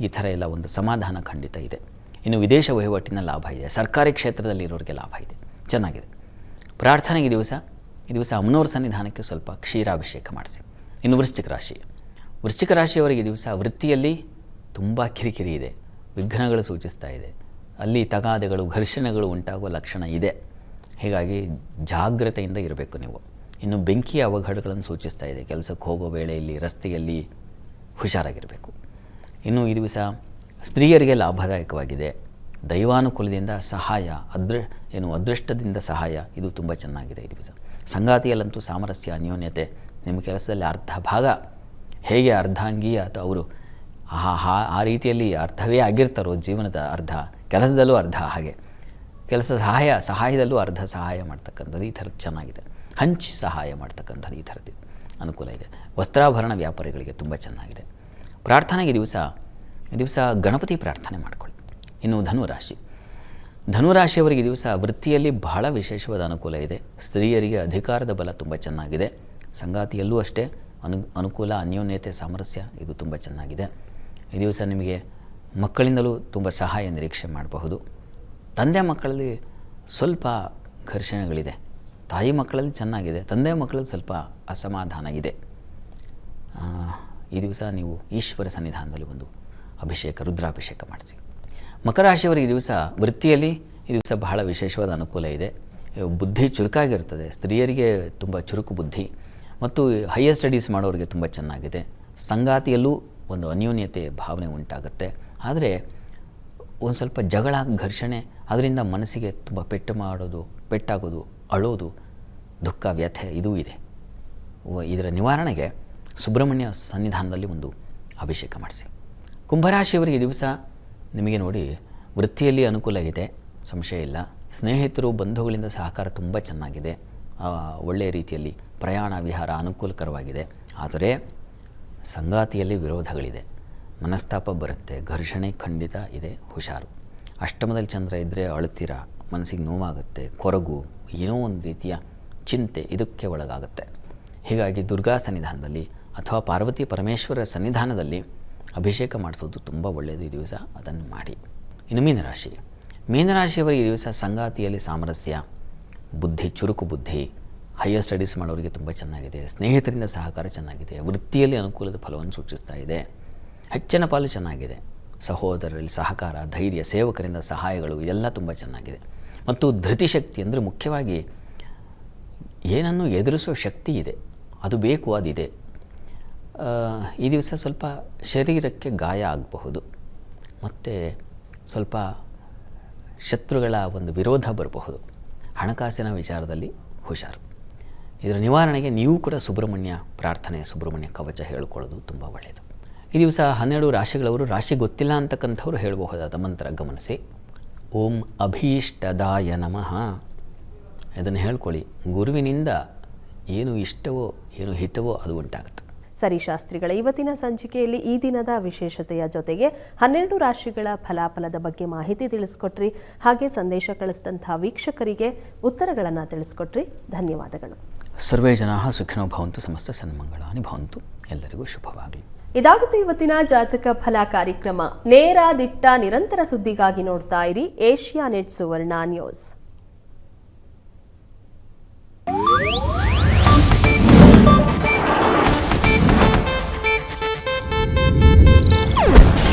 ಈ ಥರ ಎಲ್ಲ ಒಂದು ಸಮಾಧಾನ ಖಂಡಿತ ಇದೆ. ಇನ್ನು ವಿದೇಶ ವಹಿವಾಟಿನ ಲಾಭ ಇದೆ. ಸರ್ಕಾರಿ ಕ್ಷೇತ್ರದಲ್ಲಿ ಇರೋರಿಗೆ ಲಾಭ ಇದೆ. ಚೆನ್ನಾಗಿದೆ. ಪ್ರಾರ್ಥನೆಗೆ ದಿವಸ, ಈ ದಿವಸ ಅಮ್ಮನವ್ರ ಸನ್ನಿಧಾನಕ್ಕೆ ಸ್ವಲ್ಪ ಕ್ಷೀರಾಭಿಷೇಕ ಮಾಡಿಸಿ. ಇನ್ನು ವೃಶ್ಚಿಕ ರಾಶಿ. ವೃಶ್ಚಿಕ ರಾಶಿಯವರಿಗೆ ದಿವಸ ವೃತ್ತಿಯಲ್ಲಿ ತುಂಬ ಕಿರಿಕಿರಿ ಇದೆ. ವಿಘ್ನಗಳು ಸೂಚಿಸ್ತಾ ಇದೆ. ಅಲ್ಲಿ ತಗಾದೆಗಳು, ಘರ್ಷಣೆಗಳು ಉಂಟಾಗುವ ಲಕ್ಷಣ ಇದೆ. ಹೀಗಾಗಿ ಜಾಗ್ರತೆಯಿಂದ ಇರಬೇಕು ನೀವು. ಇನ್ನು ಬೆಂಕಿಯ ಅವಘಡಗಳನ್ನು ಸೂಚಿಸ್ತಾ ಇದೆ. ಕೆಲಸಕ್ಕೆ ಹೋಗೋ ವೇಳೆಯಲ್ಲಿ, ರಸ್ತೆಯಲ್ಲಿ ಹುಷಾರಾಗಿರಬೇಕು. ಇನ್ನು ಈ ದಿವಸ ಸ್ತ್ರೀಯರಿಗೆ ಲಾಭದಾಯಕವಾಗಿದೆ. ದೈವಾನುಕೂಲದಿಂದ ಸಹಾಯ ಅದೃ ಏನು ಅದೃಷ್ಟದಿಂದ ಸಹಾಯ, ಇದು ತುಂಬ ಚೆನ್ನಾಗಿದೆ ಈ ದಿವಸ. ಸಂಗಾತಿಯಲ್ಲಂತೂ ಸಾಮರಸ್ಯ, ಅನ್ಯೋನ್ಯತೆ, ನಿಮ್ಮ ಕೆಲಸದಲ್ಲಿ ಅರ್ಧ ಭಾಗ ಹೇಗೆ ಅರ್ಧಾಂಗೀಯ ಅಥವಾ ಅವರು ಆ, ಆ- ರೀತಿಯಲ್ಲಿ ಅರ್ಧವೇ ಆಗಿರ್ತಾರೋ, ಜೀವನದ ಅರ್ಧ, ಕೆಲಸದಲ್ಲೂ ಅರ್ಧ ಹಾಗೆ. ಕೆಲಸ ಸಹಾಯ, ಸಹಾಯದಲ್ಲೂ ಅರ್ಧ ಸಹಾಯ ಮಾಡ್ತಕ್ಕಂಥದ್ದು ಈ ಥರದ್ದು ಚೆನ್ನಾಗಿದೆ. ಹಂಚಿ ಸಹಾಯ ಮಾಡ್ತಕ್ಕಂಥದ್ದು ಈ ಥರದ್ದು ಅನುಕೂಲ ಇದೆ. ವಸ್ತ್ರಾಭರಣ ವ್ಯಾಪಾರಿಗಳಿಗೆ ತುಂಬ ಚೆನ್ನಾಗಿದೆ. ಪ್ರಾರ್ಥನೆಗೆ ದಿವಸ ದಿವಸ ಗಣಪತಿ ಪ್ರಾರ್ಥನೆ ಮಾಡಿಕೊಳ್ಳಿ. ಇನ್ನು ಧನುರಾಶಿ. ಧನುರಾಶಿಯವರಿಗೆ ದಿವಸ ವೃತ್ತಿಯಲ್ಲಿ ಬಹಳ ವಿಶೇಷವಾದ ಅನುಕೂಲ ಇದೆ. ಸ್ತ್ರೀಯರಿಗೆ ಅಧಿಕಾರದ ಬಲ ತುಂಬ ಚೆನ್ನಾಗಿದೆ. ಸಂಗಾತಿಯಲ್ಲೂ ಅಷ್ಟೇ ಅನು, ಅನುಕೂಲ, ಅನ್ಯೋನ್ಯತೆ, ಸಾಮರಸ್ಯ ಇದು ತುಂಬ ಚೆನ್ನಾಗಿದೆ. ಈ ದಿವಸ ನಿಮಗೆ ಮಕ್ಕಳಿಂದಲೂ ತುಂಬ ಸಹಾಯ ನಿರೀಕ್ಷೆ ಮಾಡಬಹುದು. ತಂದೆ ಮಕ್ಕಳಲ್ಲಿ ಸ್ವಲ್ಪ ಘರ್ಷಣೆಗಳಿದೆ. ತಾಯಿ ಮಕ್ಕಳಲ್ಲಿ ಚೆನ್ನಾಗಿದೆ. ತಂದೆ ಮಕ್ಕಳಲ್ಲಿ ಸ್ವಲ್ಪ ಅಸಮಾಧಾನ ಇದೆ. ಈ ದಿವಸ ನೀವು ಈಶ್ವರ ಸನ್ನಿಧಾನದಲ್ಲಿ ಒಂದು ಅಭಿಷೇಕ, ರುದ್ರಾಭಿಷೇಕ ಮಾಡಿಸಿ. ಮಕರ ರಾಶಿಯವರಿಗೆ ಈ ದಿವಸ ವೃತ್ತಿಯಲ್ಲಿ ಈ ದಿವಸ ಬಹಳ ವಿಶೇಷವಾದ ಅನುಕೂಲ ಇದೆ. ಬುದ್ಧಿ ಚುರುಕಾಗಿರ್ತದೆ. ಸ್ತ್ರೀಯರಿಗೆ ತುಂಬ ಚುರುಕು ಬುದ್ಧಿ ಮತ್ತು ಹೈಯರ್ ಸ್ಟಡೀಸ್ ಮಾಡೋರಿಗೆ ತುಂಬ ಚೆನ್ನಾಗಿದೆ. ಸಂಗಾತಿಯಲ್ಲೂ ಒಂದು ಅನ್ಯೋನ್ಯತೆ ಭಾವನೆ ಉಂಟಾಗುತ್ತೆ. ಆದರೆ ಒಂದು ಸ್ವಲ್ಪ ಜಗಳ, ಘರ್ಷಣೆ ಅದರಿಂದ ಮನಸ್ಸಿಗೆ ತುಂಬ ಪೆಟ್ಟು ಮಾಡೋದು, ಪೆಟ್ಟಾಗೋದು, ಅಳೋದು ದುಃಖ, ವ್ಯಥೆ ಇದೂ ಇದೆ. ಇದರ ನಿವಾರಣೆಗೆ ಸುಬ್ರಹ್ಮಣ್ಯ ಸನ್ನಿಧಾನದಲ್ಲಿ ಒಂದು ಅಭಿಷೇಕ ಮಾಡಿಸಿ. ಕುಂಭರಾಶಿಯವರಿಗೆ ದಿವಸ ನಿಮಗೆ ನೋಡಿ ವೃತ್ತಿಯಲ್ಲಿ ಅನುಕೂಲ ಇದೆ, ಸಂಶಯ ಇಲ್ಲ. ಸ್ನೇಹಿತರು, ಬಂಧುಗಳಿಂದ ಸಹಕಾರ ತುಂಬ ಚೆನ್ನಾಗಿದೆ. ಒಳ್ಳೆಯ ರೀತಿಯಲ್ಲಿ ಪ್ರಯಾಣ ವಿಹಾರ ಅನುಕೂಲಕರವಾಗಿದೆ. ಆದರೆ ಸಂಗಾತಿಯಲ್ಲಿ ವಿರೋಧಗಳಿದೆ. ಮನಸ್ತಾಪ ಬರುತ್ತೆ, ಘರ್ಷಣೆ ಖಂಡಿತ ಇದೆ, ಹುಷಾರು. ಅಷ್ಟಮದಲ್ಲಿ ಚಂದ್ರ ಇದ್ದರೆ ಅಳುತ್ತೀರ, ಮನಸ್ಸಿಗೆ ನೋವಾಗುತ್ತೆ, ಕೊರಗು, ಏನೋ ಒಂದು ರೀತಿಯ ಚಿಂತೆ ಇದಕ್ಕೆ ಒಳಗಾಗುತ್ತೆ. ಹೀಗಾಗಿ ದುರ್ಗಾ ಸನ್ನಿಧಾನದಲ್ಲಿ ಅಥವಾ ಪಾರ್ವತಿ ಪರಮೇಶ್ವರ ಸನ್ನಿಧಾನದಲ್ಲಿ ಅಭಿಷೇಕ ಮಾಡಿಸೋದು ತುಂಬ ಒಳ್ಳೆಯದು ಈ ದಿವಸ, ಅದನ್ನು ಮಾಡಿ. ಇನ್ನು ಮೀನರಾಶಿ. ಮೀನರಾಶಿಯವರಿಗೆ ಈ ದಿವಸ ಸಂಗಾತಿಯಲ್ಲಿ ಸಾಮರಸ್ಯ, ಬುದ್ಧಿ, ಚುರುಕು ಬುದ್ಧಿ ಹೈಯರ್ ಸ್ಟಡೀಸ್ ಮಾಡೋರಿಗೆ ತುಂಬ ಚೆನ್ನಾಗಿದೆ, ಸ್ನೇಹಿತರಿಂದ ಸಹಕಾರ ಚೆನ್ನಾಗಿದೆ, ವೃತ್ತಿಯಲ್ಲಿ ಅನುಕೂಲದ ಫಲವನ್ನು ಸೂಚಿಸ್ತಾ ಇದೆ. ಹೆಚ್ಚಿನ ಪಾಲು ಚೆನ್ನಾಗಿದೆ. ಸಹೋದರರಲ್ಲಿ ಸಹಕಾರ, ಧೈರ್ಯ, ಸೇವಕರಿಂದ ಸಹಾಯಗಳು ಇದೆಲ್ಲ ತುಂಬ ಚೆನ್ನಾಗಿದೆ. ಮತ್ತು ಧೃತಿಶಕ್ತಿ ಅಂದರೆ ಮುಖ್ಯವಾಗಿ ಏನನ್ನು ಎದುರಿಸೋ ಶಕ್ತಿ ಇದೆ. ಅದು ಬೇಕು, ಅದಿದೆ. ಈ ದಿವಸ ಸ್ವಲ್ಪ ಶರೀರಕ್ಕೆ ಗಾಯ ಆಗಬಹುದು. ಮತ್ತು ಸ್ವಲ್ಪ ಶತ್ರುಗಳ ಒಂದು ವಿರೋಧ ಬರಬಹುದು. ಹಣಕಾಸಿನ ವಿಚಾರದಲ್ಲಿ ಹುಷಾರು. ಇದರ ನಿವಾರಣೆಗೆ ನೀವು ಕೂಡ ಸುಬ್ರಹ್ಮಣ್ಯ ಪ್ರಾರ್ಥನೆ ಸುಬ್ರಹ್ಮಣ್ಯ ಕವಚ ಹೇಳ್ಕೊಳ್ಳೋದು ತುಂಬ ಒಳ್ಳೆಯದು. ಈ ದಿವಸ ಹನ್ನೆರಡು ರಾಶಿಗಳವರು ರಾಶಿ ಗೊತ್ತಿಲ್ಲ ಅಂತಕ್ಕಂಥವ್ರು ಹೇಳಬಹುದಾದ ಮಂತ್ರ ಗಮನಿಸಿ. ಓಂ ಅಭೀಷ್ಟದಾಯ ನಮಃ. ಇದನ್ನು ಹೇಳ್ಕೊಳ್ಳಿ. ಗುರುವಿನಿಂದ ಏನು ಇಷ್ಟವೋ, ಏನು ಹಿತವೋ ಅದು ಉಂಟಾಗುತ್ತೆ. ಸರಿ ಶಾಸ್ತ್ರಿಗಳ ಇವತ್ತಿನ ಸಂಚಿಕೆಯಲ್ಲಿ ಈ ದಿನದ ವಿಶೇಷತೆಯ ಜೊತೆಗೆ ಹನ್ನೆರಡು ರಾಶಿಗಳ ಫಲಾಫಲದ ಬಗ್ಗೆ ಮಾಹಿತಿ ತಿಳಿಸ್ಕೊಟ್ರಿ. ಹಾಗೆ ಸಂದೇಶ ಕಳಿಸಿದಂತಹ ವೀಕ್ಷಕರಿಗೆ ಉತ್ತರಗಳನ್ನು ತಿಳಿಸ್ಕೊಟ್ರಿ. ಧನ್ಯವಾದಗಳು. ಸರ್ವೇ ಜನ ಸುಖಿನೋ ಭವಂತು ಸಮಸ್ತ ಸನ್ಮಂಗಳಾನಿ ಭವಂತು. ಎಲ್ಲರಿಗೂ ಶುಭವಾಗಲಿ. ಇದಾಗುತ್ತೆ ಇವತ್ತಿನ ಜಾತಕ ಫಲ ಕಾರ್ಯಕ್ರಮ. ನೇರ ದಿಟ್ಟ ನಿರಂತರ ಸುದ್ದಿಗಾಗಿ ನೋಡ್ತಾ ಇರಿ ಏಷ್ಯಾ ನೆಟ್ ಸುವರ್ಣ ನ್ಯೂಸ್.